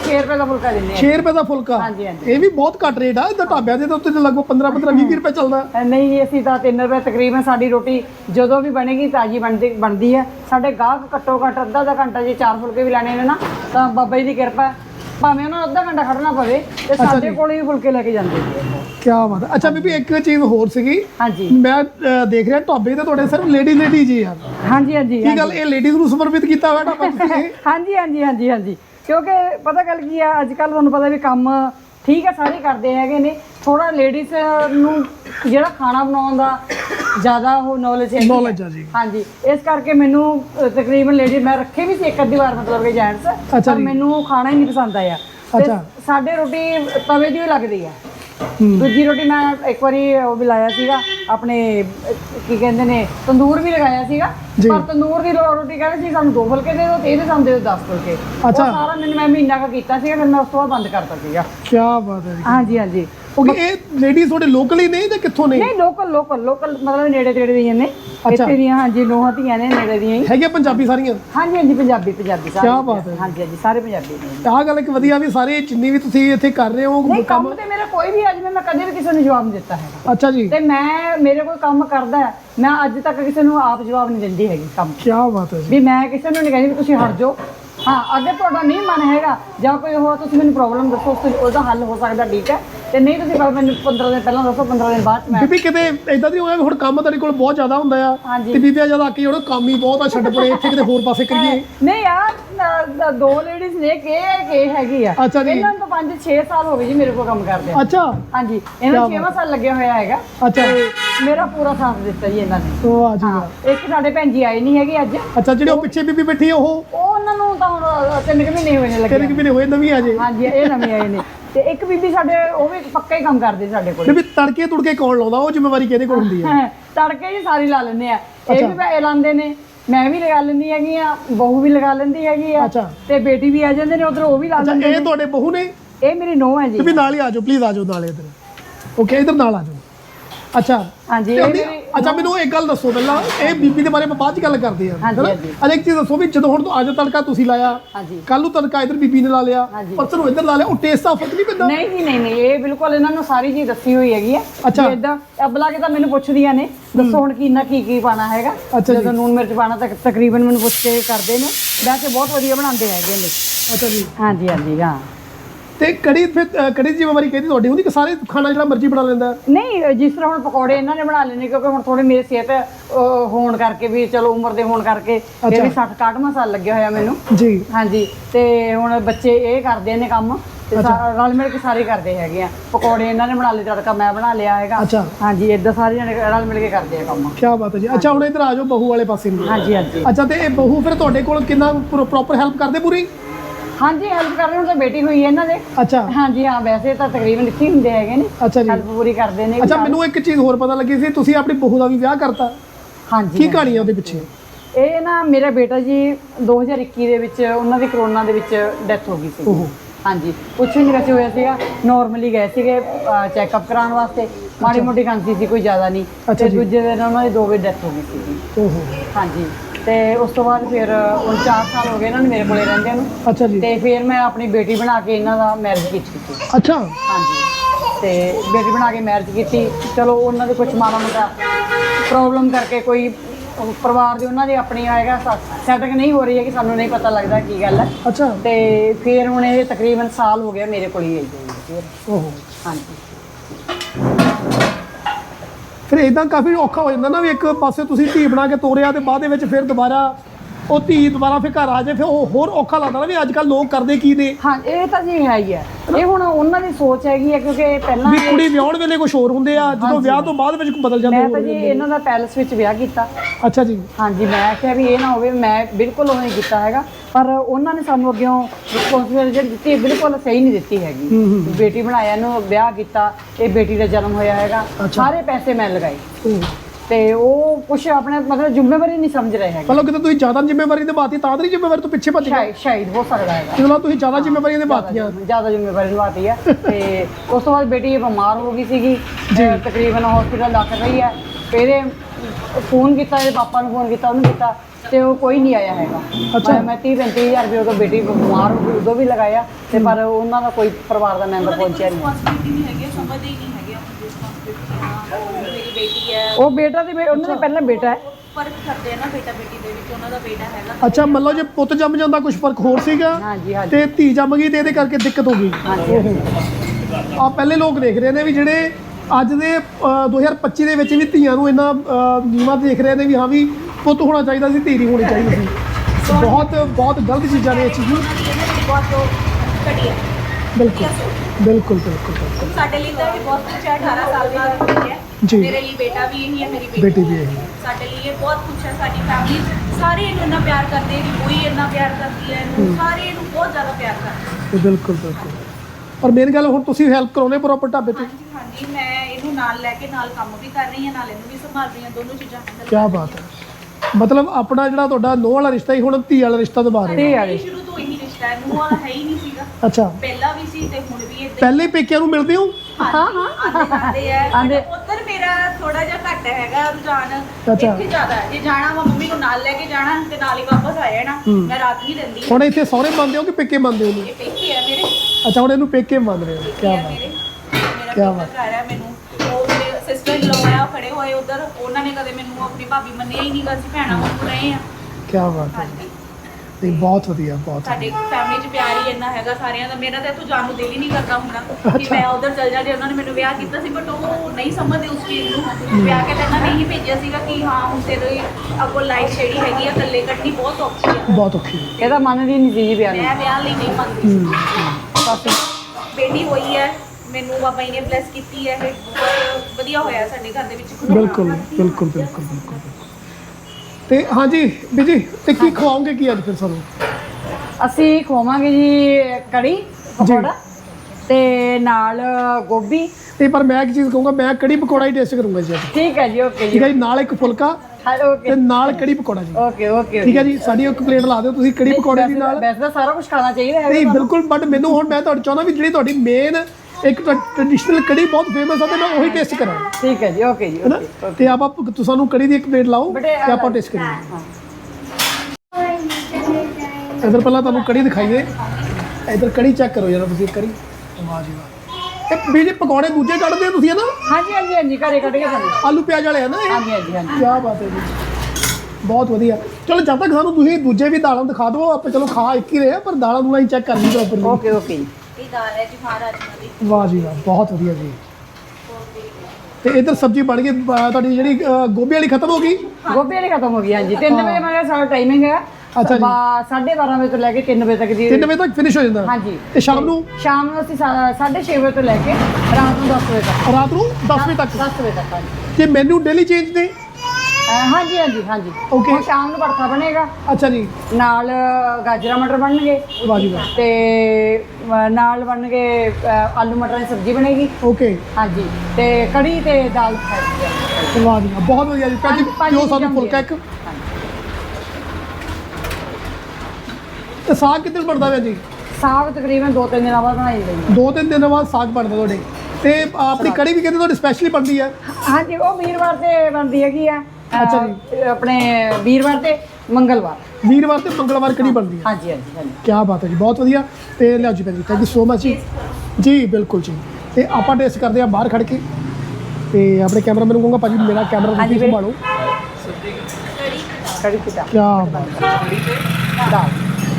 Speaker 2: 6 ਰੁਪਏ ਦਾ ਫੁਲਕਾ ਦਿੰਦੇ
Speaker 1: 6 ਰੁਪਏ ਦਾ ਫੁਲਕਾ?
Speaker 2: ਹਾਂਜੀ, ਹਾਂਜੀ।
Speaker 1: ਇਹ ਵੀ ਬਹੁਤ ਘੱਟ ਰੇਟ ਆ ਇਦਾਂ ਢਾਬਿਆਂ ਦੇ ਤਾਂ ਉੱਤੇ ਤਾਂ ਲਗਭਗ 15 15 20 ਰੁਪਏ ਚੱਲਦਾ।
Speaker 2: ਅ, ਨਹੀਂ ਜੀ ਅਸੀਂ ਤਾਂ 3 ਰੁਪਏ ਤਕਰੀਬਨ ਸਾਡੀ ਰੋਟੀ ਜਦੋਂ ਵੀ ਬਣੇਗੀ ਤਾਜੀ ਬਣਦੀ ਬਣਦੀ ਹੈ। ਸਾਡੇ ਗਾਹਕ ਘੱਟੋ ਘੱਟ ਅੱਧਾ ਅੱਧਾ ਘੰਟਾ ਜੇ ਚਾਰ ਫੁਲਕੇ ਵੀ ਲੈਣੇ ਨੇ ਨਾ ਤਾਂ ਬਾਬਾ ਜੀ ਦੀ ਕਿਰਪਾ ਹੈ। ਭਾਵੇਂ ਉਹਨਾਂ ਨੂੰ ਅੱਧਾ ਘੰਟਾ ਖੜਨਾ ਪਵੇ ਤੇ ਸਾਡੇ ਕੋਲ ਹੀ ਫੁਲਕੇ ਲੈ ਕੇ ਜਾਂਦੇ ਜੀ
Speaker 1: ਕੀ ਬਾਤ ਹੈ। ਅੱਛਾ ਬੀਬੀ ਇੱਕ ਚੀਜ਼ ਹੋਰ ਸੀਗੀ।
Speaker 2: ਹਾਂਜੀ।
Speaker 1: ਮੈਂ ਦੇਖ ਰਿਹਾ ਢਾਬੇ ਤੇ ਤੁਹਾਡੇ ਸਿਰਫ ਲੇਡੀ ਲੇਡੀ ਜੀ ਆ।
Speaker 2: ਹਾਂਜੀ ਹਾਂਜੀ
Speaker 1: ਕੀ ਗੱਲ ਇਹ ਲੇਡੀਜ਼ ਨੂੰ ਸਮਰਪਿਤ ਕੀਤਾ ਹੋਇਆ ਢਾਬਾ ਤੁਸੀਂ? ਇਹ?
Speaker 2: ਹਾਂਜੀ ਹਾਂਜੀ ਹਾਂਜੀ ਹਾਂਜੀ। ਕਿਉਂਕਿ ਪਤਾ ਗੱਲ ਕੀ ਆ ਅੱਜ ਕੱਲ ਤੁਹਾਨੂੰ ਪਤਾ ਵੀ ਕੰਮ ਠੀਕ ਹੈ ਸਾਰੇ ਕਰਦੇ ਹੈਗੇ ਨੇ ਥੋੜਾ ਲੇਡੀਜ਼ ਨੂੰ ਜਿਹੜਾ ਖਾਣਾ ਬਣਾਉਣ ਦਾ ਜ਼ਿਆਦਾ ਉਹ ਨੌਲੇਜ ਹੈ
Speaker 1: Knowledge ਆ ਜੀ
Speaker 2: ਹਾਂਜੀ ਇਸ ਕਰਕੇ ਮੈਨੂੰ ਅ, ਤਕਰੀਬਨ ਲੇਡੀ ਮੈਂ ਰੱਖੇ ਵੀ ਸੀ ਇੱਕ ਅੱਧੀ ਵਾਰ ਮਤਲਬ ਕਿ ਜੈਂਟਸ
Speaker 1: ਅੱਛਾ
Speaker 2: ਪਰ
Speaker 1: ਜੀ।
Speaker 2: ਮੈਨੂੰ ਖਾਣਾ ਹੀ ਨਹੀਂ ਪਸੰਦ ਆਇਆ ਤੇ
Speaker 1: ਅੱਛਾ।
Speaker 2: ਸਾਡੇ ਰੋਟੀ ਤਵੇ ਦੀ ਹੀ ਲੱਗਦੀ ਆ
Speaker 1: ਹੂੰ।
Speaker 2: ਦੂਜੀ ਰੋਟੀ ਮੈਂ ਇੱਕ ਵਾਰੀ ਉਹ ਵੀ ਲਾਇਆ ਸੀਗਾ ਆਪਣੇ ਕੀ ਕਹਿੰਦੇ ਨੇ ਤੰਦੂਰ ਵੀ ਲਗਾਇਆ ਸੀਗਾ। ਪਰ ਤੰਦੂਰ ਦੀ ਲੋ- ਰੋਟੀ ਕਹਿੰਦੇ ਸੀ ਸਾਨੂੰ ਦੋ ਫੁਲਕੇ ਦੇ ਦਿਓ ਤੇ ਇਹਦੇ ਸਾਨੂੰ ਦੇ ਦਿਓ 10 ਫੁਲਕੇ। ਉਹ। ਸਾਰਾ ਮੈਨੂੰ ਮੈਂ ਮਹੀਨਾ ਕੁ ਕੀਤਾ ਸੀਗਾ ਫਿਰ ਮੈਂ ਉਸ ਤੋਂ ਬਾਅਦ ਬੰਦ ਕਰਤਾ ਸੀਗਾ।
Speaker 1: ਕੀ ਬਾਤ ਹੈ
Speaker 2: ਹਾਂਜੀ ਹਾਂਜੀ।
Speaker 1: ਕਿਉਂਕਿ ਇਹ ਲੇਡੀਜ਼ ਤੁਹਾਡੇ ਲੋਕਲ ਹੀ ਨੇ ਜਾਂ ਕਿੱਥੋਂ ਨੇ?
Speaker 2: ਨਹੀਂ ਲੋਕਲ ਲੋਕਲ ਲੋਕਲ ਮਤਲਬ ਨੇੜੇ ਤੇੜੇ ਦੀਆਂ ਨੇ। ਇੱਥੇ ਦੀਆਂ ਹਾਂਜੀ ਲੋਹਾਂ ਧੀਆਂ ਨੇ ਨੇੜੇ ਦੀਆਂ ਹੀ।
Speaker 1: ਹੈਗੇ ਪੰਜਾਬੀ ਸਾਰੀਆਂ?
Speaker 2: ਹਾਂਜੀ ਹਾਂਜੀ ਪੰਜਾਬੀ ਪੰਜਾਬੀ ਸਾਰੇ
Speaker 1: ਕਿਆ ਬਾਤ ਹੈ।
Speaker 2: ਹਾਂਜੀ ਹਾਂਜੀ ਸਾਰੇ ਪੰਜਾਬੀ ਨੇ।
Speaker 1: ਆਹ ਗੱਲ ਇੱਕ ਵਧੀਆ ਵੀ ਸਾਰੇ ਜਿੰਨੀ ਵੀ ਤੁਸੀਂ ਇੱਥੇ ਕਰ ਰਹੇ ਹੋ
Speaker 2: ਨਹੀਂ ਕੰਮ ਤੇ ਮੇਰਾ ਕੋਈ ਵੀ ਅੱਜ ਮੈਂ ਕਦੇ ਵੀ ਕਿਸੇ ਨੂੰ ਜਵਾਬ ਨਹੀਂ ਦਿੱਤਾ ਹੈਗਾ।
Speaker 1: ਅੱਛਾ ਜੀ।
Speaker 2: ਤੇ ਮੈਂ ਮੇਰੇ ਕੋਲ ਕੰਮ ਕਰਦਾ ਹੈ, ਮੈਂ ਅੱਜ ਤੱਕ ਕਿਸੇ ਨੂੰ ਆਪ ਜਵਾਬ ਨਹੀਂ ਦਿੰਦੀ ਹੈਗੀ ਕੰਮ।
Speaker 1: ਕੀ ਬਾਤ ਹੈ ਜੀ।
Speaker 2: ਵੀ ਮੈਂ ਕਿਸੇ ਨੂੰ ਨਹੀਂ ਕਹਿੰਦੀ ਵੀ ਤੁਸੀਂ ਹਟ ਜਾਓ। ਹਾਂ ਅਗਰ ਤੁਹਾਡਾ ਨਹੀਂ ਮਨ ਹੈਗਾ ਜਾਂ ਕੋਈ ਹੋਰ ਤੁਸੀਂ ਮੈਨੂੰ ਪ੍ਰੋਬਲਮ ਦੱਸੋ ਉਸ ਤੋਂ- ਉਹਦਾ ਹੱਲ ਹੋ ਸਕਦਾ ਠੀਕ ਹੈ? ਤੇ ਨਹੀਂ ਤੁਸੀਂ ਪਰ ਮੈਨੂੰ 15 ਦਿਨ ਪਹਿਲਾਂ ਦੱਸੋ 15 ਦਿਨ ਬਾਅਦ 'ਚ ਮੈਂ
Speaker 1: ਬੀਬੀ ਕਿਤੇ ਇਦਾਂ ਨਹੀਂ ਹੋਇਆ ਵੀ ਹੁਣ ਕੰਮ ਤੁਹਾਡੇ ਕੋਲ ਬਹੁਤ ਜ਼ਿਆਦਾ ਹੁੰਦਾ ਆ
Speaker 2: ਹਾਂਜੀ।
Speaker 1: ਤੇ ਬੀਬੀਆਂ ਜਦ ਆਕੇ ਹੁਣ ਕੰਮ ਹੀ ਬਹੁਤ ਆ ਛੱਡ ਪਰੇ ਇੱਥੇ ਕਿਤੇ ਹੋਰ ਪਾਸੇ ਕਰੀਏ।
Speaker 2: ਨਹੀਂ ਯਾਰ ਨ- ਦੋ ਲੇਡੀਜ਼ ਨੇ ਕਿ ਕਿ ਹੈਗੀ ਆ।
Speaker 1: ਅੱਛਾ ਜੀ।
Speaker 2: ਇਹਨਾਂ ਨੂੰ ਤਾਂ 5-6 ਸਾਲ ਹੋ ਗਏ ਜੀ ਮੇਰੇ ਕੋਲ ਕੰਮ ਕਰਦੇ
Speaker 1: ਅੱਛਾ।
Speaker 2: ਹਾਂਜੀ ਇਹਨਾਂ ਨੂੰ 6ਵਾਂ ਸਾਲ ਲੱਗਿਆ ਹੋਇਆ ਹੈਗਾ।
Speaker 1: ਅੱਛਾ।
Speaker 2: ਮੇਰਾ ਪੂਰਾ ਸਾਥ ਦਿੱਤਾ ਜੀ ਇਹਨਾਂ ਨੇ।
Speaker 1: ਵਾਹ ਜੀ।
Speaker 2: ਹਾਂ
Speaker 1: ਵਾਹ
Speaker 2: ਇੱਕ ਸਾਡੇ ਭੈਣ ਜੀ ਆਏ ਨਹੀਂ ਹੈਗੇ ਅੱਜ।
Speaker 1: ਅੱਛਾ ਜਿਹੜੇ ਉਹ ਪਿੱਛੇ ਬੀਬੀ ਬੈਠੀ ਆ ਉਹ?
Speaker 2: ਉਹ ਉਹਨਾਂ ਨੂੰ ਤਾਂ ਹੁਣ ਤਿੰਨ ਕੁ ਮਹੀਨੇ ਹੋਏ ਨੇ ਲੱਗੇ
Speaker 1: ਤੇਰੇ ਕਿ ਵੀ ਨਹੀਂ ਹੋਏ ਨਵੀਂ ਆ ਜੇ।
Speaker 2: ਹਾਂਜੀ ਇਹ ਨਵੇਂ ਆਏ ਨੇ। ਤੇ ਇੱਕ ਬੀਬੀ ਸਾਡੇ ਉਹ ਵੀ ਪੱਕਾ ਹੀ ਕੰਮ ਕਰਦੇ ਸਾਡੇ ਕੋਲ।
Speaker 1: ਬੀਬੀ ਤੜਕੇ ਤੁੜਕੇ ਕੌਣ ਲਾਉਂਦਾ? ਉਹ ਜ਼ਿੰਮੇਵਾਰੀ ਕਿਹਦੇ ਕੋਲ ਹੁੰਦੀ ਹੈ?
Speaker 2: ਤੜਕੇ ਸਾਰੀ ਲਾ ਲੈਂਦੇ ਆ। ਇਹ ਵੀ ਪੈਸੇ ਲਾਉਂਦੇ ਨੇ। ਮੈਂ ਵੀ ਲਗਾ ਲੈਂਦੀ ਹੈਗੀ ਆ ਬਹੂ ਵੀ ਲਗਾ ਲੈਂਦੀ ਹੈਗੀ ਆ। ਤੇ ਬੇਟੀ ਵੀ ਆ ਜਾਂਦੇ ਨੇ ਉਧਰ ਉਹ ਵੀ ਲਾ ਲੈਂਦੇ
Speaker 1: ਇਹ ਤੁਹਾਡੇ ਬਹੂ ਨੇ?
Speaker 2: ਇਹ ਮੇਰੀ ਨੂੰਹ ਹੈ ਜੀ।
Speaker 1: ਵੀ ਨਾਲ ਹੀ ਆ ਜਾਓ ਪਲੀਜ਼ ਆ ਜਾਓ ਨਾਲੇ ਇੱਧਰ। ਓਕੇ ਇੱਧਰ ਨਾਲ ਆ ਜਾਓ। ਅੱਛਾ।
Speaker 2: ਹਾਂਜੀ
Speaker 1: ਤੇ
Speaker 2: ਇਹ
Speaker 1: ਅੱਛਾ ਮੈਨੂੰ ਇੱਕ ਗੱਲ ਦੱਸੋ ਪਹਿਲਾਂ। ਇਹ ਬੀਬੀ ਦੇ ਬਾਰੇ ਆਪਾਂ ਬਾਅਦ ਚ ਗੱਲ ਕਰਦੇ ਆ
Speaker 2: ਹਾਂਜੀ, ਹਾਂਜੀ।
Speaker 1: ਅਜੇ ਇੱਕ ਚੀਜ਼ ਦੱਸੋ ਵੀ ਜਦੋਂ ਹੁਣ ਅੱਜ ਤੜਕਾ ਤੁਸੀਂ ਲਾਇਆ
Speaker 2: ਹਾਂਜੀ।
Speaker 1: ਕੱਲ ਨੂੰ ਤੜਕਾ ਇੱਧਰ ਬੀਬੀ ਨੇ ਲਾ ਲਿਆ
Speaker 2: ਹਾਂਜੀ।
Speaker 1: ਪਰਸੋਂ ਨੂੰ ਇੱਧਰ ਲਾ ਲਿਆ ਉਹ ਟੇਸਟ ਦਾ ਫ਼ਰਕ ਨਹੀਂ ਪੈਂਦਾ?
Speaker 2: ਨਹੀਂ ਜੀ ਨਹੀਂ ਨਹੀਂ ਇਹ ਬਿਲਕੁਲ ਇਹਨਾਂ ਨੂੰ ਸਾਰੀ ਚੀਜ਼ ਦੱਸੀ ਹੋਈ ਹੈਗੀ ਹੈ
Speaker 1: ਅੱਛਾ।
Speaker 2: ਇਦਾਂ ਅਬਲਾ ਕੇ ਤਾਂ ਮੈਨੂੰ ਪੁੱਛਦੀਆਂ ਨੇ ਦੱਸੋ ਹੁਣ ਕੀ ਨਾ ਕੀ ਕੀ ਪਾਣਾ ਹੈਗਾ?
Speaker 1: ਅੱਛਾ ਜੀ।
Speaker 2: ਜਦੋਂ ਨੂਨ ਮਿਰਚ ਪਾਣਾ ਤਾਂ ਤਕਰੀਬਨ ਮੈਨੂੰ ਪੁੱਛ ਕੇ ਕਰਦੇ ਨੇ। ਵੈਸੇ ਬਹੁਤ ਵਧੀਆ ਬਣਾਉਂਦੇ ਹੈਗੇ ਨੇ।
Speaker 1: ਅੱਛਾ ਜੀ।
Speaker 2: ਹਾਂਜੀ ਹਾਂਜੀ ਹਾਂ।
Speaker 1: ਤੇ ਕੜੀ ਫਿਰ ਅ, ਕੜੀ ਦੀ ਜ਼ਿੰਮੇਵਾਰੀ ਕਿਹਦੀ ਤੁਹਾਡੀ? ਹੁੰਦੀ ਕਿ ਸਾਰੇ ਖਾਣਾ ਜਿਹੜਾ ਮਰਜ਼ੀ ਬਣਾ ਲੈਂਦਾ?
Speaker 2: ਨਹੀਂ ਅ, ਜਿਸ ਤਰ੍ਹਾਂ ਹੁਣ ਪਕੌੜੇ ਇਹਨਾਂ ਨੇ ਬਣਾ ਲੈਣੇ ਕਿਉਂਕਿ ਹੁਣ ਥੋੜੀ ਮੇਰੀ ਸਿਹਤ ਅ, ਹੋਣ ਕਰਕੇ ਵੀ ਚਲੋ ਉਮਰ ਦੇ ਹੋਣ ਕਰਕੇ ਇਹ। ਵੀ 60 61 ਸਾਲ ਲੱਗਿਆ ਹੋਇਆ ਮੈਨੂੰ।
Speaker 1: ਜੀ।
Speaker 2: ਹਾਂਜੀ ਤੇ ਹੁਣ ਬੱਚੇ ਇਹ ਕਰਦੇ ਨੇ ਕੰਮ ਤੇ ਸਾ- ਰਲ ਮਿਲ ਕੇ ਸਾਰੇ ਕਰਦੇ ਹੈਗੇ ਆ। ਪਕੌੜੇ ਇਹਨਾਂ ਨੇ ਬਣਾ ਲਏ ਤੜਕਾ ਮੈਂ ਬਣਾ ਲਿਆ ਹੈਗਾ।
Speaker 1: ਅੱਛਾ।
Speaker 2: ਹਾਂਜੀ ਇਦਾਂ ਸਾਰੇ ਜਣੇ ਰਲ ਮਿਲ ਕੇ ਕਰਦੇ ਆ ਕੰਮ।
Speaker 1: ਕੀ ਬਾਤ ਹੈ ਜੀ। ਅੱਛਾ ਹੁਣ ਇੱਧਰ ਆ ਜਾਓ ਬਹੂ ਵਾਲੇ ਪਾਸੇ ਨੂੰ।
Speaker 2: ਹਾਂਜੀ ਹਾਂਜੀ।
Speaker 1: ਅੱਛਾ ਤੇ ਇਹ ਬਹੂ ਫਿਰ ਤੁਹਾਡੇ ਕੋਲ ਕਿੰਨਾ ਪ੍ਰੋਪਰ ਹੈਲਪ ਕਰਦੇ ਪੂਰੀ?
Speaker 2: ਹਾਂਜੀ ਹੈਲਪ ਕਰ ਰਹੇ ਹੁਣ ਤਾਂ ਬੇਟੀ ਹੋਈ ਹੈ ਇਹਨਾਂ ਦੇ।
Speaker 1: ਅੱਛਾ।
Speaker 2: ਹਾਂਜੀ ਹਾਂ ਵੈਸੇ ਤਾਂ ਤਕਰੀਬਨ ਇੱਥੇ ਹੀ ਹੁੰਦੇ ਹੈਗੇ ਨੇ।
Speaker 1: ਅੱਛਾ ਜੀ।
Speaker 2: ਹੈਲਪ ਪੂਰੀ ਕਰਦੇ ਨੇ।
Speaker 1: ਅੱਛਾ ਮੈਨੂੰ ਇੱਕ ਚੀਜ਼ ਹੋਰ ਪਤਾ ਲੱਗੀ ਸੀ ਤੁਸੀਂ ਆਪਣੀ ਬਹੂ ਦਾ ਵੀ ਵਿਆਹ ਕਰਤਾ। ਕੀ
Speaker 2: ਹਾਂਜੀ।
Speaker 1: ਕਹਾਣੀ ਆ ਉਹਦੇ ਪਿੱਛੇ?
Speaker 2: ਇਹ ਨਾ ਮੇਰਾ ਬੇਟਾ ਜੀ 2021 ਦੇ ਵਿੱਚ ਉਹਨਾਂ ਦੀ ਕਰੋਨਾ ਦੇ ਵਿੱਚ ਡੈਥ ਹੋ ਗਈ ਸੀ।
Speaker 1: ਓਹੋ।
Speaker 2: ਹਾਂਜੀ। ਕੁਛ ਵੀ ਨਹੀਂ ਵੈਸੇ ਹੋਇਆ ਸੀਗਾ। ਨਾਰਮਲੀ ਗਏ ਸੀਗੇ ਚੈੱਕਅਪ ਕਰਾਉਣ ਵਾਸਤੇ। ਮਾੜੀ ਮੋਟੀ ਖਾਂਸੀ ਸੀ ਕੋਈ ਜ਼ਿਆਦਾ ਨਹੀਂ
Speaker 1: ਅੱਛਾ
Speaker 2: ਤੇ
Speaker 1: ਜੀ।
Speaker 2: ਦੂਜੇ ਦਿਨ ਉਹਨਾਂ ਦੀ ਦੋ ਵਜੇ ਡੈਥ ਹੋ ਗਈ ਸੀ।
Speaker 1: ਓਹੋ।
Speaker 2: ਹਾਂਜੀ। ਤੇ ਉਸ ਤੋਂ ਬਾਅਦ ਫਿਰ ਹੁਣ 4 ਸਾਲ ਹੋ ਗਏ ਇਹਨਾਂ ਨੂੰ ਮੇਰੇ ਕੋਲੇ ਰਹਿੰਦਿਆਂ ਨੂੰ।
Speaker 1: ਅੱਛਾ ਜੀ।
Speaker 2: ਤੇ ਫਿਰ ਮੈਂ ਆਪਣੀ ਬੇਟੀ ਬਣਾ ਕੇ ਇਹਨਾਂ ਦਾ ਮੈਰਿਜ ਕੀਤੀ।
Speaker 1: ਅੱਛਾ।
Speaker 2: ਹਾਂਜੀ। ਤੇ ਬੇਟੀ ਬਣਾ ਕੇ ਮੈਰਿਜ ਕੀਤੀ। ਚਲੋ ਉਹਨਾਂ ਦੇ ਕੁਝ ਮਾੜਾ ਮੋਟਾ ਪ੍ਰੋਬਲਮ ਕਰਕੇ ਕੋਈ ਪਰਿਵਾਰ ਦੇ ਉਹਨਾਂ ਦੇ ਆਪਣੀ ਆਏਗਾ ਸੈਟਿੰਗ ਨਹੀਂ ਹੋ ਰਹੀ ਹੈ ਕਿ ਸਾਨੂੰ ਨਹੀਂ ਪਤਾ ਲੱਗਦਾ ਕੀ ਗੱਲ ਹੈ।
Speaker 1: ਅੱਛਾ।
Speaker 2: ਤੇ ਫਿਰ ਹੁਣ ਇਹ ਤਕਰੀਬਨ ਸਾਲ ਹੋ ਗਿਆ ਮੇਰੇ ਕੋਲ ਹੀ ਆਈ ਹੋਈ ਹੈ। ਫਿਰ।
Speaker 1: ਓਹੋ।
Speaker 2: ਹਾਂਜੀ।
Speaker 1: ਫਿਰ ਇਦਾਂ ਕਾਫੀ ਔਖਾ ਹੋ ਜਾਂਦਾ ਨਾ ਵੀ ਇੱਕ ਪਾਸੇ ਤੁਸੀਂ ਧੀ ਬਣਾ ਕੇ ਤੋਰਿਆ ਤੇ ਬਾਅਦ ਦੇ ਵਿੱਚ ਫਿਰ ਦੁਬਾਰਾ ਉਹ ਧੀ ਦੁਬਾਰਾ ਫਿਰ ਘਰ ਆ ਜਾਏ ਫਿਰ ਉਹ ਹੋਰ ਔਖਾ ਲੱਗਦਾ ਨਾ ਵੀ ਅੱਜ ਕੱਲ ਲੋਕ ਕਰਦੇ ਕੀ ਨੇ।
Speaker 2: ਹਾਂ ਇਹ ਤਾਂ ਜੀ ਹੈ ਹੀ ਹੈ। ਇਹ ਹੁਣ ਉਹਨਾਂ ਦੀ ਸੋਚ ਹੈਗੀ ਹੈ ਕਿਉਂਕਿ ਪਹਿਲਾਂ
Speaker 1: ਵੀ ਕੁੜੀ ਵਿਆਹਣ ਵੇਲੇ ਕੁਝ ਹੋਰ ਹੁੰਦੇ ਆ ਜਦੋਂ ਵਿਆਹ ਤੋਂ ਬਾਅਦ ਵਿੱਚ ਬਦਲ ਜਾਂਦੇ
Speaker 2: ਮੈਂ ਤਾਂ ਜੀ ਇਹਨਾਂ ਦਾ ਪੈਲਸ ਵਿੱਚ ਵਿਆਹ ਕੀਤਾ।
Speaker 1: ਅੱਛਾ ਜੀ।
Speaker 2: ਹਾਂਜੀ ਮੈਂ ਆਖਿਆ ਵੀ ਇਹ ਨਾ ਹੋਵੇ ਮੈਂ ਬਿਲਕੁਲ ਉਹ ਨਹੀਂ ਕੀਤਾ ਹੈਗਾ। ਪਰ ਉਹਨਾਂ ਨੇ ਸਾਨੂੰ ਅੱਗਿਓਂ ਰਿਸਪੌਂਸਿਬਿਲਿਟੀ ਜਿਹੜੀ ਦਿੱਤੀ ਬਿਲਕੁਲ ਸਹੀ ਨਹੀਂ ਦਿੱਤੀ ਹੈਗੀ। ਬੇਟੀ ਬਣਾਇਆ ਇਹਨੂੰ ਵਿਆਹ ਕੀਤਾ ਇਹ ਬੇਟੀ ਦਾ ਜਨਮ ਹੋਇਆ ਹੈਗਾ। ਸਾਰੇ ਪੈਸੇ ਮੈਂ ਲਗਾਏ। ਤੇ ਉਹ ਕੁਝ ਆਪਣੇ ਮਤਲਬ ਜ਼ਿੰਮੇਵਾਰੀ ਨਹੀਂ ਸਮਝ ਰਹੇ ਹੈਗੇ।
Speaker 1: ਮਤਲਬ ਕਿਤੇ ਤੁਸੀਂ ਜ਼ਿਆਦਾ ਜ਼ਿੰਮੇਵਾਰੀ ਨਿਭਾਤੀ ਤਾਂ ਤੇਰੀ ਜ਼ਿੰਮੇਵਾਰੀ ਤੋਂ ਪਿੱਛੇ ਭੱਜ ਗਏ
Speaker 2: ਸ਼ਾਇਦ ਸ਼ਾਇਦ ਹੋ ਸਕਦਾ ਹੈਗਾ।
Speaker 1: ਜਦੋਂ ਤੁਸੀਂ ਜ਼ਿਆਦਾ ਜ਼ਿੰਮੇਵਾਰੀਆਂ ਨਿਭਾਤੀਆਂ
Speaker 2: ਜ਼ਿਆਦਾ ਜ਼ਿੰਮੇਵਾਰੀ ਨਿਭਾਤੀ ਹੈ ਤੇ ਉਸ ਤੋਂ ਬਾਅਦ ਬੇਟੀ ਬਿਮਾਰ ਹੋ ਗਈ ਸੀਗੀ। ਅਹ ਤਕਰੀਬਨ ਹਸਪੀਟਲ ਦਾਖਲ ਰਹੀ ਹੈ ਫਿਰ ਇਹ ਫੋਨ ਕੀਤਾ ਇਹਦੇ ਪਾਪਾ ਨੂੰ ਫੋਨ ਕੀਤਾ ਉਹਨੂੰ ਕੀਤਾ ਤੇ ਉਹ ਕੋਈ ਨਹੀਂ ਆਇਆ ਹੈਗਾ।
Speaker 1: ਅੱਛਾ।
Speaker 2: ਮੈਂ- ਮੈਂ 30 35000 ਰੁਪਏ ਉਦੋਂ ਬੇਟੀ ਬਿਮਾਰ ਹੋ ਗਈ ਉਦੋਂ ਵੀ ਲਗਾਇਆ ਤੇ ਪਰ ਉਹਨਾਂ ਦਾ ਕੋਈ ਪਰਿਵਾਰ ਦਾ ਮੈਂਬਰ ਪਹੁੰਚਿਆ ਨਹੀਂ।
Speaker 3: ਰਿਸਪੌਂਸਿਬਿਲਟੀ ਨਹੀਂ ਹੈਗੀ ਉਹ ਸਮਝਦੇ ਹੀ ਨਹੀਂ ਹੈਗੇ। ਮੇਰੀ ਬੇਟੀ ਹੈ
Speaker 2: ਉਹ ਬੇਟਾ ਤੇ ਬੇ- ਉਹਨਾਂ ਦਾ ਪਹਿਲਾਂ ਬੇਟਾ ਹੈ।
Speaker 3: ਫ਼ਰਕ ਕਰਦੇ ਆ ਨਾ ਬੇਟਾ ਬੇਟੀ ਦੇ ਵਿੱਚ ਉਹਨਾਂ ਦਾ ਬੇਟਾ ਹੈਗਾ।
Speaker 1: ਅੱਛਾ ਮੰਨ ਲਓ ਜੇ ਪੁੱਤ ਜੰਮ ਜਾਂਦਾ ਕੁਝ ਫ਼ਰਕ ਹੋਰ ਸੀਗਾ?
Speaker 2: ਹਾਂਜੀ ਹਾਂਜੀ।
Speaker 1: ਤੇ ਧੀ ਜੰਮ ਗਈ ਤੇ ਇਹਦੇ ਕਰਕੇ ਦਿੱਕਤ ਹੋ ਗਈ।
Speaker 2: ਹਾਂਜੀ
Speaker 1: ਆ ਪਹਿਲੇ ਲੋਕ ਦੇਖ ਰਹੇ ਨੇ ਵੀ ਜਿਹੜੇ ਅੱਜ ਦੇ ਅ, 2025 ਦੇ ਵਿੱਚ ਵੀ ਧੀਆਂ ਨੂੰ ਇੰਨਾ ਅ, ਨੀਵਾਂ ਦੇਖ ਰਹੇ ਨੇ ਵੀ ਹਾਂ ਵੀ ਪੁੱਤ ਹੋਣਾ ਚਾਹੀਦਾ ਸੀ ਧੀ ਨਹੀਂ ਹੋਣੀ ਚਾਹੀਦੀ ਸੀ। ਬਹੁਤ ਬਹੁਤ ਗਲਤ ਚੀਜ਼ਾਂ ਨੇ ਇਹ ਚੀਜ਼।
Speaker 3: ਬਹੁਤ ਉਹ ਘਟੀਆ।
Speaker 1: ਬਿਲਕੁਲ। ਬਿਲਕੁਲ ਬਿਲਕੁਲ ਬਿਲਕੁਲ।
Speaker 3: ਸਾਡੇ ਲਈ ਤਾਂ ਇਹ ਬਹੁਤ ਕੁਛ ਹੈ 18 ਸਾਲ ਦੀ ਲੜਕੀ ਹੈ
Speaker 1: ਜੀ।
Speaker 3: ਮੇਰੇ ਲਈ ਬੇਟਾ ਵੀ ਇਹੀ ਹੈ ਮੇਰੀ ਬੇਟੀ
Speaker 1: ਬੇਟੀ ਵੀ ਇਹੀ ਹੈ।
Speaker 3: ਸਾਡੇ ਲਈ ਇਹ ਬਹੁਤ ਕੁਛ ਹੈ ਸਾਡੀ ਫੈਮਿਲੀ ਸਾਰੇ ਇਹਨੂੰ ਇੰਨਾ ਪਿਆਰ ਕਰਦੇ ਨੇ ਕੋਈ ਇੰਨਾ ਪਿਆਰ ਕਰਦੀ ਹੈ ਇਹਨੂੰ ਸਾਰੇ ਇਹਨੂੰ ਬਹੁਤ ਜ਼ਿਆਦਾ ਪਿਆਰ ਕਰਦੇ ਨੇ
Speaker 1: ਤੇ ਬਿਲਕੁਲ ਬਿਲਕੁਲ ਔਰ ਮੇਨ ਗੱਲ ਹੁਣ ਤੁਸੀਂ ਹੈਲਪ ਕਰਾਉਣੇ ਪ੍ਰੋਪਰ ਢਾਬੇ ਤੇ
Speaker 3: ਹਾਂਜੀ ਹਾਂਜੀ ਮੈਂ ਇਹਨੂੰ ਨਾਲ ਲੈ ਕੇ ਨਾਲ ਕੰਮ ਵੀ ਕਰ ਰਹੀ ਹਾਂ ਨਾਲ ਇਹਨੂੰ ਵੀ ਸੰਭਾਲ ਰਹੀ ਹਾਂ ਦੋਨੋਂ ਚੀਜ਼ਾਂ handle
Speaker 1: ਕੀ ਬਾਤ ਹੈ ਮਤਲਬ ਆਪਣਾ ਜਿਹੜਾ ਤੁਹਾਡਾ ਨੋਹ ਵਾਲਾ ਰਿਸ਼ਤਾ ਹੀ ਹੁਣ ਧੀ ਵਾਲਾ ਰਿਸ਼ਤਾ ਨਿਭਾ ਰਹੇ ਹੋ।
Speaker 2: ਤੇ ਆ
Speaker 3: ਇਹ ਸ਼ੁਰੂ ਤੋਂ ਇਹੀ ਰਿਸ਼ਤਾ ਹੈ ਨੂੰ ਵਾਲਾ ਹੈ ਹੀ ਨਹੀਂ ਸੀਗਾ
Speaker 1: ਅੱਛਾ
Speaker 3: ਪਹਿਲਾਂ ਵੀ ਸੀ ਤੇ ਹੁਣ ਵੀ ਇਦਾਂ
Speaker 1: ਪਹਿਲੇ ਪੇਕਿਆਂ ਨੂੰ ਮਿਲਦੇ ਹੋ?
Speaker 3: ਹਾਂ। ਹਾਂ ਆਂਦੇ ਆਂਦੇ ਆ
Speaker 2: ਆਂਦੇ।
Speaker 3: ਉਧਰ ਮੇਰਾ ਥੋੜਾ ਜਿਹਾ ਘੱਟ ਹੈਗਾ ਰੁਝਾਨ।
Speaker 1: ਅੱਛਾ।
Speaker 3: ਇੱਥੇ ਜ਼ਿਆਦਾ ਹੈ। ਜੇ ਜਾਣਾ ਵਾ ਮੰਮੀ ਨੂੰ ਨਾਲ ਲੈ ਕੇ ਜਾਣਾ ਤੇ ਨਾਲ ਹੀ ਵਾਪਸ ਆ ਜਾਣਾ। ਮੈਂ ਰਾਤ ਨਹੀਂ ਰਹਿੰਦੀ
Speaker 1: ਹੁਣ ਇੱਥੇ ਸਹੁਰੇ ਮੰਨਦੇ ਹੋ ਕਿ ਪੇਕੇ ਮੰਨਦੇ ਹੋ?
Speaker 3: ਇਹ ਪੇਕੇ ਹੈ ਮੇਰੇ।
Speaker 1: ਅੱਛਾ ਹੁਣ ਇਹਨੂੰ ਪੇਕੇ ਮੰਨ ਰਹੇ ਹੋ। ਕੀ
Speaker 3: ਪੇਕੇ ਹੈ
Speaker 1: ਬਾਤ।
Speaker 3: ਮੇਰੇ। ਮੇਰਾ
Speaker 1: ਕਿਆ
Speaker 3: ਪੇਕਾ ਘਰ ਹੈ ਮੈਨੂੰ। ਉਹ ਮੇਰੇ ਸਿਸਟਰ ਇਨ ਲਾਅ ਆ ਉਹ ਖੜੇ ਹੋਏ ਉਧਰ। ਉਹਨਾਂ ਨੇ ਕਦੇ ਮੈਨੂੰ ਆਪਣੀ ਭਾਬੀ ਮੰਨਿਆ ਹੀ ਨਹੀਂ ਗਾ। ਅਸੀਂ ਭੈਣਾਂ ਵਾਂਗੂ ਰਹੇ ਆ
Speaker 1: ਕੀ ਬਾਤ ਹੈ।
Speaker 3: ਹਾਂਜੀ।
Speaker 1: ਨਹੀਂ ਬਹੁਤ ਵਧੀਆ ਬਹੁਤ
Speaker 3: ਸਾਡੇ ਫੈਮਿਲੀ 'ਚ ਪਿਆਰ ਹੀ ਇੰਨਾ ਹੈਗਾ ਸਾਰਿਆਂ ਦਾ। ਮੇਰਾ ਤਾਂ ਇੱਥੋਂ ਜਾਣ ਨੂੰ ਦਿਲ ਹੀ ਨਹੀਂ ਕਰਦਾ ਹੁੰਦਾ ਕਿ ਮੈਂ ਉਧਰ ਚਲ ਜਾ ਜੇ ਉਹਨਾਂ ਨੇ ਮੈਨੂੰ ਵਿਆਹ ਕੀਤਾ ਸੀ ਬਟ ਉਹ ਨਹੀਂ ਸਮਝਦੇ ਉਸ ਚੀਜ਼ ਨੂੰ। ਵਿਆਹ ਕੇ ਪਹਿਲਾਂ ਨਹੀਂ ਭੇਜਿਆ ਸੀਗਾ ਕਿ ਹਾਂ ਹੁਣ ਤੇਰੀ ਅੱਗੋਂ ਲਾਈਫ ਜਿਹੜੀ ਹੈਗੀ ਆ ਇਕੱਲੇ ਕੱਟਣੀ ਬਹੁਤ ਔਖੀ ਆ।
Speaker 1: ਬਹੁਤ ਔਖੀ। ਹੈ।
Speaker 2: ਇਹਦਾ ਮੰਨਦੀ ਨਹੀਂ ਸੀ ਜੀ ਬਿਆਨ
Speaker 3: ਮੈਂ ਵਿਆਹ ਲਈ ਨਹੀਂ ਮੰਗਦੀ। ਸੀ ਬੇਟੀ ਹੋਈ ਹੈ ਮੈਨੂੰ ਬਾਬਾ ਜੀ ਨੇ ਬਲੈਸ ਕੀਤੀ ਹੈ ਇਹ ਬਹੁਤ ਵਧੀਆ ਹੋਇਆ ਸਾਡੇ ਘਰ ਦੇ ਵਿੱਚ।
Speaker 1: ਬਿਲਕੁਲ ਬਿਲਕੁਲ ਬਿਲਕੁਲ ਬਿਲਕੁਲ। ਤੇ ਹਾਂਜੀ ਬੀਜੀ ਤੇ ਕੀ ਖਵਾਓਗੇ ਕੀ ਅੱਜ ਫਿਰ ਸਾਨੂੰ?
Speaker 2: ਅਸੀਂ ਖਵਾਵਾਂਗੇ ਜੀ ਕੜੀ ਪਕੌੜਾ ਤੇ ਨਾਲ ਗੋਭੀ।
Speaker 1: ਤੇ ਪਰ ਮੈਂ ਇੱਕ ਚੀਜ਼ ਕਹੂੰਗਾ ਮੈਂ ਕੜੀ ਪਕੌੜਾ ਹੀ ਟੇਸਟ ਕਰੂੰਗਾ ਜੀ
Speaker 2: ਠੀਕ ਹੈ ਜੀ ਓਕੇ ਜੀ।
Speaker 1: ਠੀਕ ਹੈ ਜੀ ਨਾਲ ਇੱਕ ਫੁਲਕਾ ਤੇ ਨਾਲ ਕੜੀ ਪਕੌੜਾ ਜੀ।
Speaker 2: ਓਕੇ ਓਕੇ
Speaker 1: ਠੀਕ ਹੈ ਜੀ ਸਾਡੀ ਇੱਕ ਪਲੇਟ ਲਾ ਦਿਓ ਤੁਸੀਂ ਕੜੀ ਪਕੌੜੇ ਦੀ ਨਾਲ।
Speaker 2: ਵੈਸੇ ਤਾਂ ਸਾਰਾ ਕੁਝ ਖਾਣਾ ਚਾਹੀਦਾ ਹੈ
Speaker 1: ਨਹੀਂ ਬਿਲਕੁਲ ਬਟ ਮੈਨੂੰ ਹੁਣ ਮੈਂ ਤੁਹਾਡੇ ਚਾਹੁੰਦਾ ਵੀ ਜਿਹੜੀ ਤੁਹਾਡੀ ਮੇਨ ਇੱਕ ਟ੍ਰੈਡੀਸ਼ਨਲ ਕੜੀ ਬਹੁਤ ਫੇਮਸ ਆ ਤੇ ਮੈਂ ਉਹੀ ਟੇਸਟ ਕਰਾਂ
Speaker 2: ਠੀਕ ਹੈ ਜੀ ਓਕੇ ਜੀ
Speaker 1: ਹੈਨਾ?
Speaker 2: ਓਕੇ
Speaker 1: ਤੇ ਆਪਾਂ ਤੁਸੀਂ ਸਾਨੂੰ ਕੜੀ ਦੀ ਇੱਕ ਪਲੇਟ ਲਾਓ ਤੇ ਆਪਾਂ ਟੇਸਟ ਕਰੀਏ ਇਧਰ ਪਹਿਲਾਂ ਤੁਹਾਨੂੰ ਕੜੀ ਦਿਖਾਈਏ। ਇਧਰ ਕੜੀ ਚੈੱਕ ਕਰੋ ਜਰਾ ਤੁਸੀਂ ਕੜੀ ਵਾਹ ਜੀ ਵਾਹ। ਇਹ ਵੀ ਜੀ ਪਕੌੜੇ ਦੂਜੇ ਕੱਢਦੇ ਹੋ ਤੁਸੀਂ ਹੈ ਨਾ
Speaker 2: ਹਾਂਜੀ ਹਾਂਜੀ ਹਾਂਜੀ ਘਰੇ ਕੱਢ ਕੇ ਸਾਨੂੰ
Speaker 1: ਆਲੂ ਪਿਆਜ਼ ਵਾਲੇ ਹੈ ਨਾ ਇਹ?
Speaker 2: ਹਾਂਜੀ ਹਾਂਜੀ ਹਾਂਜੀ।
Speaker 1: ਕੀ ਬਾਤ ਹੈ ਜੀ। ਬਹੁਤ ਵਧੀਆ। ਚਲੋ ਜਦ ਤੱਕ ਸਾਨੂੰ ਤੁਸੀਂ ਦੂਜੇ ਵੀ ਦਾਲਾਂ ਦਿਖਾ ਦਿਓ ਆਪਾਂ ਚਲੋ ਖਾ ਇੱਕ ਹੀ ਰਹੇ ਆ, ਪਰ ਦਾਲਾਂ ਨੂੰ ਅਸੀਂ ਚੈੱਕ ਕਰ ਲਈ ਪ੍ਰੋਪਰਲੀ
Speaker 2: ਓਕੇ ਓਕੇ
Speaker 3: ਦਾਲ ਹੈ ਜੀ ਦੀ।
Speaker 1: ਵਾਹ ਜੀ ਵਾਹ ਬਹੁਤ ਵਧੀਆ ਜੀ। ਤੇ ਇਧਰ ਸਬਜ਼ੀ ਬਣ ਗਈ ਅਹ ਤੁਹਾਡੀ ਜਿਹੜੀ ਅਹ, ਗੋਭੀ ਵਾਲੀ ਖਤਮ ਹੋ ਗਈ?
Speaker 2: ਗੋਭੀ ਵਾਲੀ ਖਤਮ ਹੋ ਗਈ ਹਾਂਜੀ। 3 ਵਜੇ ਮੇਰਾ ਸਾਡਾ ਟਾਈਮਿੰਗ ਹੈ।
Speaker 1: ਅੱਛਾ ਜੀ।
Speaker 2: 12:30 ਵਜੇ ਤੋਂ ਲੈ ਕੇ 3 ਵਜੇ ਤੱਕ ਦੀ
Speaker 1: 3 ਵਜੇ ਤੱਕ ਫਿਨਿਸ਼ ਹੋ ਜਾਂਦਾ?
Speaker 2: ਹਾਂਜੀ।
Speaker 1: ਤੇ ਸ਼ਾਮ ਨੂੰ?
Speaker 2: ਸ਼ਾਮ ਨੂੰ ਅਸੀਂ 6:30 ਵਜੇ ਤੋਂ ਲੈ ਕੇ ਰਾਤ ਨੂੰ 10 ਵਜੇ ਤੱਕ।
Speaker 1: ਰਾਤ ਨੂੰ 10 ਵਜੇ ਤੱਕ?
Speaker 2: 10 ਵਜੇ ਤੱਕ ਹਾਂਜੀ।
Speaker 1: ਤੇ ਮੈਨੂ ਡੇਲੀ ਚੇਂਜ ਨੇ?
Speaker 2: ਅਹ ਹਾਂਜੀ ਹਾਂਜੀ ਹਾਂਜੀ।
Speaker 1: Okay.
Speaker 2: ਹੁਣ ਸ਼ਾਮ ਨੂੰ ਭਰਥਾ ਬਣੇਗਾ।
Speaker 1: ਅੱਛਾ ਜੀ।
Speaker 2: ਨਾਲ ਗਾਜਰਾ ਮਟਰ ਬਣਨਗੇ।
Speaker 1: ਵਾਹ ਜੀ ਵਾਹ।
Speaker 2: ਤੇ ਅਹ, ਨਾਲ ਬਣਨਗੇ ਅਹ, ਆਲੂ ਮਟਰ ਦੀ ਸਬਜ਼ੀ ਬਣੇਗੀ।
Speaker 1: ਓਕੇ
Speaker 2: ਹਾਂਜੀ। ਤੇ ਕੜੀ ਤੇ ਦਾਲ ਖਾਈ
Speaker 1: ਵਾਹ ਜੀ ਵਾਹ। ਬਹੁਤ ਵਧੀਆ ਜੀ। ਭਾਜੀ
Speaker 2: ਪੰਜ- ਪੰਜ
Speaker 1: ਦਿਓ ਸਾਨੂੰ
Speaker 2: ਚੀਜ਼ਾਂ
Speaker 1: ਫੁਲਕਾ ਇੱਕ। ਤੇ ਸਾਗ ਕਿੱਦਣ ਬਣਦਾ ਵੇ ਜੀ?
Speaker 2: ਸਾਗ ਤਕਰੀਬਨ 2-3 ਦਿਨਾਂ ਬਾਅਦ ਬਣਾਈ ਜਾਂਦੀ
Speaker 1: ਦੋ ਤਿੰਨ ਦਿਨਾਂ ਬਾਅਦ ਸਾਗ ਬਣਦਾ ਤੁਹਾਡੇ। ਤੇ ਆਪਣੀ ਕੜੀ ਵੀ ਕਹਿੰਦੇ ਤੁਹਾਡੀ ਸਪੈਸ਼ਲੀ ਬਣਦੀ ਹੈ?
Speaker 2: ਹਾਂਜੀ ਉਹ ਵੀਰਵਾਰ ਤੇ ਬਣਦੀ ਹੈਗੀ ਆ।
Speaker 1: ਅੱਛਾ ਜੀ।
Speaker 2: ਆਪਣੇ ਵੀਰਵਾਰ ਤੇ ਮੰਗਲਵਾਰ।
Speaker 1: ਵੀਰਵਾਰ ਤੇ ਮੰਗਲਵਾਰ ਕੜੀ ਬਣਦੀ ਹੈ?
Speaker 2: ਹਾਂਜੀ ਹਾਂਜੀ ਹਾਂਜੀ।
Speaker 1: ਕੀ ਬਾਤ ਹੈ ਜੀ ਬਹੁਤ ਵਧੀਆ। ਤੇ ਲਿਆਓ ਜੀ ਭੈਣ ਥੈਂਕ ਯੂ ਸੋ ਮਚ ਜੀ। ਜੀ ਬਿਲਕੁਲ ਜੀ। ਤੇ ਆਪਾਂ ਟੇਸਟ ਕਰਦੇ ਆ ਬਾਹਰ ਖੜ ਕੇ। ਤੇ ਆਪਣੇ ਕੈਮਰਾਮੈਨ ਨੂੰ ਕਹੂੰਗਾ ਭਾਜੀ ਮੇਰਾ ਕੈਮਰਾ
Speaker 2: ਹਾਂਜੀ
Speaker 1: ਤੁਸੀਂ
Speaker 2: ਵੀਰੇ।
Speaker 1: ਸੰਭਾਲੋ।
Speaker 2: ਕੜੀ ਪਿਤਾ
Speaker 1: ਕੀ ਬਾਤ ਹੈ।
Speaker 2: ਦਾਲ।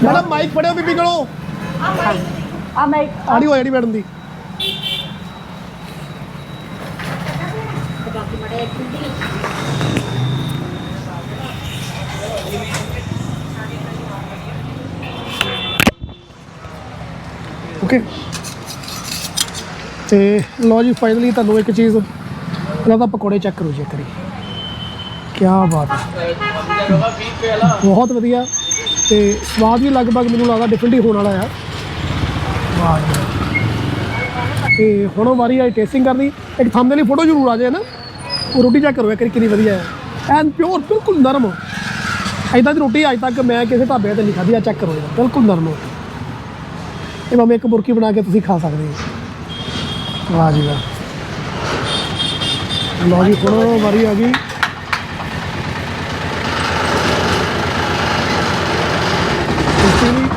Speaker 1: ਮੈਡਮ ਮਾਈਕ ਫੜਿਓ ਬੀਬੀ ਕੋਲੋਂ।
Speaker 2: ਆ ਮੈਂ
Speaker 1: ਆੜੀ ਹੋ ਜਿਹੜੀ ਮੈਡਮ ਦੀ। ਓਕੇ ਤੇ ਲੋ ਜੀ ਫਾਈਨਲੀ ਤੁਹਾਨੂੰ ਇੱਕ ਚੀਜ਼ ਇਹਨਾਂ ਦਾ ਪਕੌੜੇ ਚੈੱਕ ਕਰੋ ਜੀ ਕਰੀ ਕੀ ਬਾਤ ਹੈ। ਬਹੁਤ ਵਧੀਆ। ਤੇ ਸਵਾਦ ਵੀ ਲਗਭਗ ਮੈਨੂੰ ਲੱਗਦਾ ਡਿਫਰੈਂਟ ਹੀ ਹੋਣ ਵਾਲਾ ਆ। ਵਾਹ ਤੇ ਹੁਣ ਉਹ ਵਾਰੀ ਆਈ ਟੇਸਟਿੰਗ ਕਰਨੀ। ਇੱਕ ਥੰਮ ਲਈ ਫੋਟੋ ਜ਼ਰੂਰ ਆ ਜਾਏ ਨਾ। ਉਹ ਰੋਟੀ ਚੈੱਕ ਕਰੋ ਇੱਕ ਵਾਰੀ ਕਿੰਨੀ ਵਧੀਆ ਹੈ ਐਨ ਪਿਓਰ ਬਿਲਕੁਲ ਨਰਮ। ਐਦਾਂ ਦੀ ਰੋਟੀ ਅੱਜ ਤੱਕ ਮੈਂ ਕਿਸੇ ਢਾਬੇ ਤੇ ਨਹੀਂ ਖਾਧੀ, ਆ ਚੈੱਕ ਕਰੋ ਜਰਾ ਬਿਲਕੁਲ ਨਰਮ ਇਹ ਭਾਵੇਂ ਇੱਕ ਬੁਰਕੀ ਬਣਾ ਕੇ ਤੁਸੀਂ ਖਾ ਸਕਦੇ ਹੋ। ਵਾਹ ਜੀ ਵਾਹ। ਲਓ ਜੀ, ਹੁਣ ਵਾਰੀ ਆ ਗਈ। ਤੁਸੀਂ ਵੀ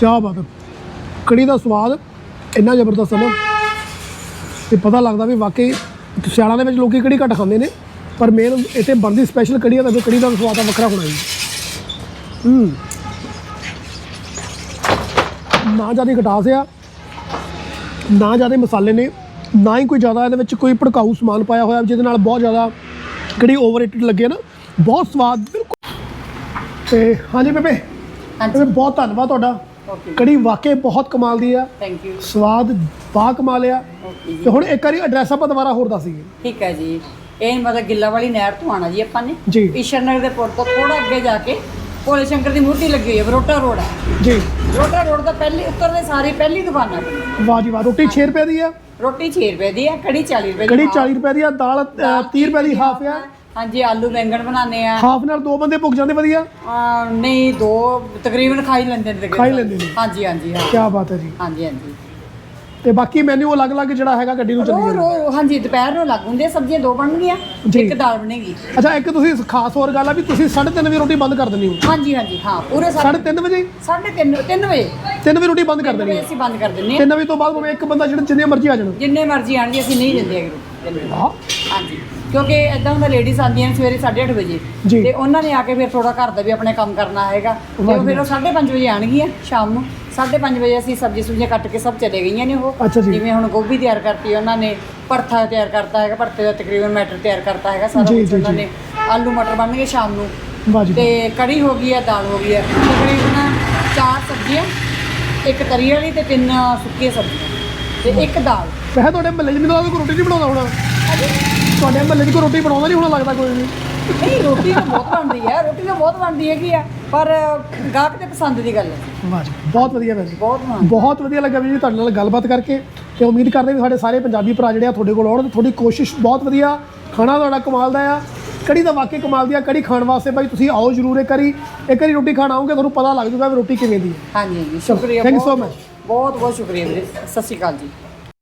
Speaker 1: ਕਿਆ ਕੜੀ ਦਾ ਸਵਾਦ ਇੰਨਾ ਜ਼ਬਰਦਸਤ ਹੈ ਨਾ ਤੇ ਪਤਾ ਲੱਗਦਾ ਵੀ ਵਾਕਈ ਸਿਆਲਾਂ ਦੇ ਵਿੱਚ ਲੋਕੀ ਕੜੀ ਘੱਟ ਖਾਂਦੇ ਨੇ ਪਰ ਮੇਨ ਇੱਥੇ ਬਣਦੀ ਸਪੈਸ਼ਲ ਕੜੀ ਆ ਤਾਂ ਕੜੀ ਦਾ ਸਵਾਦ ਤਾਂ ਵੱਖਰਾ ਹੋਣਾ ਜੀ ਹੂੰ। ਨਾ ਜ਼ਿਆਦਾ ਖਟਾਸ ਆ ਨਾ ਜ਼ਿਆਦਾ ਮਸਾਲੇ ਨੇ ਨਾ ਹੀ ਕੋਈ ਜ਼ਿਆਦਾ ਇਹਦੇ ਵਿੱਚ ਕੋਈ ਭੜਕਾਊ ਸਮਾਨ ਪਾਇਆ ਹੋਇਆ ਜਿਹਦੇ ਨਾਲ ਬਹੁਤ ਜ਼ਿਆਦਾ ਕੜੀ ਓਵਰਰੇਟਡ ਲੱਗੇ ਨਾ ਬਹੁਤ ਸਵਾਦ ਬਿਲਕੁਲ। ਤੇ ਹਾਂਜੀ ਬੇਬੇ
Speaker 2: ਹਾਂਜੀ।
Speaker 1: ਬਹੁਤ ਧੰਨਵਾਦ ਤੁਹਾਡਾ।
Speaker 2: ਓਕੇ
Speaker 1: ਕੜੀ ਵਾਕਈ ਬਹੁਤ ਕਮਾਲ ਦੀ ਆ।
Speaker 2: ਥੈਂਕ ਯੂ
Speaker 1: ਸਵਾਦ ਬਾ ਕਮਾਲ ਆ।
Speaker 2: ਓਕੇ ਜੀ।
Speaker 1: ਤੇ ਹੁਣ ਇੱਕ ਵਾਰੀ ਐਡਰੈਸ ਆਪਾਂ ਦੁਬਾਰਾ ਹੋਰ ਦੱਸ ਦਈਏ।
Speaker 2: ਠੀਕ ਹੈ ਜੀ। ਇਹ ਮਤਲਬ ਗਿੱਲਾ ਵਾਲੀ ਨਹਿਰ ਤੋਂ ਆਣਾ ਜੀ ਆਪਾਂ ਨੇ।
Speaker 1: ਜੀ।
Speaker 2: ਈਸ਼ਰ ਨਗਰ ਦੇ ਪੁਲ ਤੋਂ ਥੋੜਾ ਅੱਗੇ ਜਾ ਕੇ ਭੋਲੇ ਸ਼ੰਕਰ ਦੀ ਮੂਰਤੀ ਲੱਗੀ ਹੋਈ ਹੈ ਬਰੋਟਾ ਰੋਡ ਹੈ
Speaker 1: ਜੀ।
Speaker 2: ਬਰੋਟਾ ਰੋਡ ਦਾ ਪਹਿਲੀ ਉੱਤਰਦੇ ਸਾਰੀ ਪਹਿਲੀ ਦੁਕਾਨ ਹੈ ਆਪਣੀ।
Speaker 1: ਵਾਹ ਜੀ ਵਾਹ ਰੋਟੀ 6 ਰੁਪਏ ਦੀ ਆ।
Speaker 2: ਰੋਟੀ 6 ਰੁਪਏ ਦੀ ਹੈ ਕੜੀ 40 ਰੁਪਏ ਦੀ
Speaker 1: ਕੜੀ
Speaker 2: ਹਾਫ।
Speaker 1: 40 ਰੁਪਏ ਦੀ ਆ ਦਾਲ ਅ, 30 ਰੁਪਏ ਦੀ ਹਾਫ ਆ।
Speaker 2: ਹਾਂਜੀ ਆਲੂ ਬੈਂਗਣ ਬਣਾਉਂਦੇ ਆ।
Speaker 1: ਹਾਫ ਨਾਲ ਦੋ ਬੰਦੇ ਭੁੱਖ ਜਾਂਦੇ ਵਧੀਆ?
Speaker 2: ਅਹ ਨਹੀਂ ਦੋ ਤਕਰੀਬਨ ਖਾ ਹੀ ਲੈਂਦੇ ਨੇ ਤਕਰੀਬਨ।
Speaker 1: ਖਾ ਹੀ ਲੈਂਦੇ ਨੇ।
Speaker 2: ਹਾਂਜੀ ਹਾਂਜੀ ਹਾਂ।
Speaker 1: ਕੀ ਬਾਤ ਹੈ ਜੀ।
Speaker 2: ਹਾਂਜੀ ਹਾਂਜੀ।
Speaker 1: ਤੇ ਬਾਕੀ ਮੈਨੂ ਅਲੱਗ-ਅਲੱਗ ਜਿਹੜਾ ਹੈਗਾ ਗੱਡੀ ਨੂੰ ਚੱਲੀ
Speaker 2: ਰੋ
Speaker 1: ਜਾਂਦਾ।
Speaker 2: ਰੋ ਹਾਂਜੀ ਦੁਪਹਿਰ ਨੂੰ ਲੱਗ ਹੁੰਦੀ ਹੈ ਸਬਜ਼ੀਆਂ ਦੋ ਬਣਨਗੀਆਂ
Speaker 1: ਜੀ।
Speaker 2: ਇੱਕ ਦਾਲ ਬਣੇਗੀ।
Speaker 1: ਅੱਛਾ ਇੱਕ ਤੁਸੀਂ ਖਾਸ ਹੋਰ ਗੱਲ ਆ ਵੀ ਤੁਸੀਂ 3:30 ਵਜੇ ਰੋਟੀ ਬੰਦ ਕਰ ਦਿੰਦੇ ਹੋ।
Speaker 2: ਹਾਂਜੀ ਹਾਂਜੀ ਹਾਂ ਪੂਰੇ ਸਾਢੇ
Speaker 1: 3:30 ਵਜੇ?
Speaker 2: ਸਾਢੇ ਤਿੰਨ ਤਿੰਨ ਵਜੇ।
Speaker 1: 3 ਵਜੇ ਰੋਟੀ ਬੰਦ ਕਰ
Speaker 2: ਤਿੰਨ ਵਜੇ
Speaker 1: ਹੈ
Speaker 2: ਅਸੀਂ ਬੰਦ ਕਰ ਦਿੰਦੇ ਹਾਂ
Speaker 1: 3 ਵਜੇ ਤੋਂ ਬਾਅਦ ਭਾਵੇਂ ਇੱਕ ਬੰਦਾ ਜਿਹੜਾ ਜਿੰਨੇ ਮਰਜ਼ੀ ਆ ਜਾਣ।
Speaker 2: ਜਿੰਨੇ ਮਰਜ਼ੀ ਆਣ ਜੀ ਅਸੀਂ ਨਹੀਂ ਦਿੰਦੇ ਹੈਗੇ ਰੋਟੀ। ਹਾਂਜੀ। ਕਿਉਂਕਿ ਇਦਾਂ ਹੁੰਦਾ ਲੇਡੀਜ਼ ਆਉਂਦੀਆਂ ਨੇ ਸਵੇਰੇ 8:30 ਵਜੇ।
Speaker 1: ਜੀ।
Speaker 2: ਤੇ ਉਹਨਾਂ ਨੇ ਆ ਕੇ ਫਿਰ ਥੋੜਾ ਘਰ ਦਾ ਵੀ ਆਪਣੇ ਕੰਮ ਕਰਨਾ ਹੈਗਾ। ਤੇ ਉਹ ਫਿਰ ਉਹ 5:30 ਵਜੇ ਆਣਗੀਆਂ ਸ਼ਾਮ ਨੂੰ। 5:30 ਵਜੇ ਅਸੀਂ ਸਬਜ਼ੀ ਸੁਬਜ਼ੀਆਂ ਕੱਟ ਕੇ ਸਭ ਚਲੇ ਗਈਆਂ ਨੇ ਉਹ।
Speaker 1: ਅੱਛਾ ਜੀ।
Speaker 2: ਜਿਵੇਂ ਹੁਣ ਗੋਭੀ ਤਿਆਰ ਕਰਤੀ ਉਹਨਾਂ ਨੇ ਭਰਥਾ ਤਿਆਰ ਕਰਤਾ ਹੈਗਾ ਭਰਤੇ ਦਾ ਤਕਰੀਬਨ ਮਟਰ ਤਿਆਰ ਕਰਤਾ ਹੈਗਾ ਸਾਰਾ
Speaker 1: ਜੀ,
Speaker 2: ਕੁਝ
Speaker 1: ਜੀ,
Speaker 2: ਉਹਨਾਂ
Speaker 1: ਜੀ।
Speaker 2: ਨੇ। ਆਲੂ ਮਟਰ ਬਣਨਗੇ ਸ਼ਾਮ ਨੂੰ।
Speaker 1: ਵਾਹ ਜੀ
Speaker 2: ਤੇ ਕੜੀ ਹੋ ਗਈ ਹੈ ਦਾਲ ਹੋ ਗਈ ਹੈ। ਤਕਰੀਬਨ ਚਾਰ ਸਬਜ਼ੀਆਂ ਇੱਕ ਤਰੀ ਵਾਲੀ ਤੇ ਤਿੰਨ ਸੁੱਕੀਆਂ ਸਬਜ਼ੀਆਂ। ਤੇ ਇੱਕ ਦਾਲ।
Speaker 1: ਵੈਸੇ ਤੁਹਾਡੇ ਮਹੱਲੇ 'ਚ ਮੈਨੂੰ ਲੱਗਦਾ ਕੋਈ ਰੋਟੀ ਨਹੀਂ ਬਣਾਉਂਦਾ ਹੋਣਾ। ਤੁਹਾਡੇ ਮਹੱਲੇ 'ਚ ਕੋਈ ਰੋਟੀ ਬਣਾਉਂਦਾ ਨਹੀਂ ਹੋਣਾ ਲੱਗਦਾ ਕੋਈ ਵੀ।
Speaker 2: ਨਹੀਂ ਰੋਟੀ ਤਾਂ ਬਹੁਤ ਬਣਦੀ ਹੈ ਰੋਟੀ ਤਾਂ ਬਹੁਤ ਬਣਦੀ ਹੈਗੀ ਆ ਪਰ ਗਾਹਕ ਦੇ ਪਸੰਦ ਦੀ ਗੱਲ ਹੈ।
Speaker 1: ਵਾਹ ਬਹੁਤ ਵਧੀਆ ਜੀ
Speaker 2: ਬਹੁਤ
Speaker 1: ਬਹੁਤ ਵਧੀਆ ਲੱਗਾ ਵੀ ਜੀ ਤੁਹਾਡੇ ਨਾਲ ਗੱਲਬਾਤ ਕਰਕੇ ਤੇ ਉਮੀਦ ਕਰਦੇ ਵੀ ਸਾਡੇ ਸਾਰੇ ਪੰਜਾਬੀ ਭਰਾ ਜਿਹੜੇ ਆ ਤੁਹਾਡੇ ਕੋਲ ਆਉਣ ਤੇ ਤੁਹਾਡੀ ਕੋਸ਼ਿਸ਼ ਬਹੁਤ ਵਧੀਆ ਖਾਣਾ ਤੁਹਾਡਾ ਕਮਾਲ ਦਾ ਆ। ਕੜੀ ਤਾਂ ਵਾਕਈ ਕਮਾਲ ਦੀ ਆ ਕੜੀ ਖਾਣ ਵਾਸਤੇ ਬਾਈ ਤੁਸੀਂ ਆਓ ਜ਼ਰੂਰ ਇੱਕ ਵਾਰੀ ਇੱਕ ਵਾਰੀ ਰੋਟੀ ਖਾਣ ਆਓਗੇ ਤੁਹਾਨੂੰ ਪਤਾ ਲੱਗ ਜੂਗਾ ਵੀ ਰੋਟੀ ਕਿਵੇਂ ਦੀ ਹੈ।
Speaker 2: ਹਾਂਜੀ ਹਾਂਜੀ ਸ਼ੁਕਰੀਆ
Speaker 1: you so
Speaker 2: ਬਹੁਤ-
Speaker 1: much.
Speaker 2: ਬਹੁਤ ਬਹੁਤ ਸ਼ੁਕਰੀਆ ਵੀਰੇ ਸਤਿ ਸ਼੍ਰੀ ਅਕਾਲ ਜੀ।